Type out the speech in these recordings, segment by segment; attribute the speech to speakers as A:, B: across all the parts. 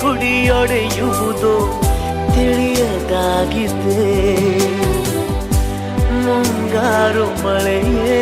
A: ಕುಡಿಯೊಡೆಯುವುದೋ ತಿಳಿಯದಾಗಿದೆ. ಮುಂಗಾರು ಮಳೆಯೇ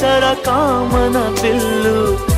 A: సర కామన పిల్లు.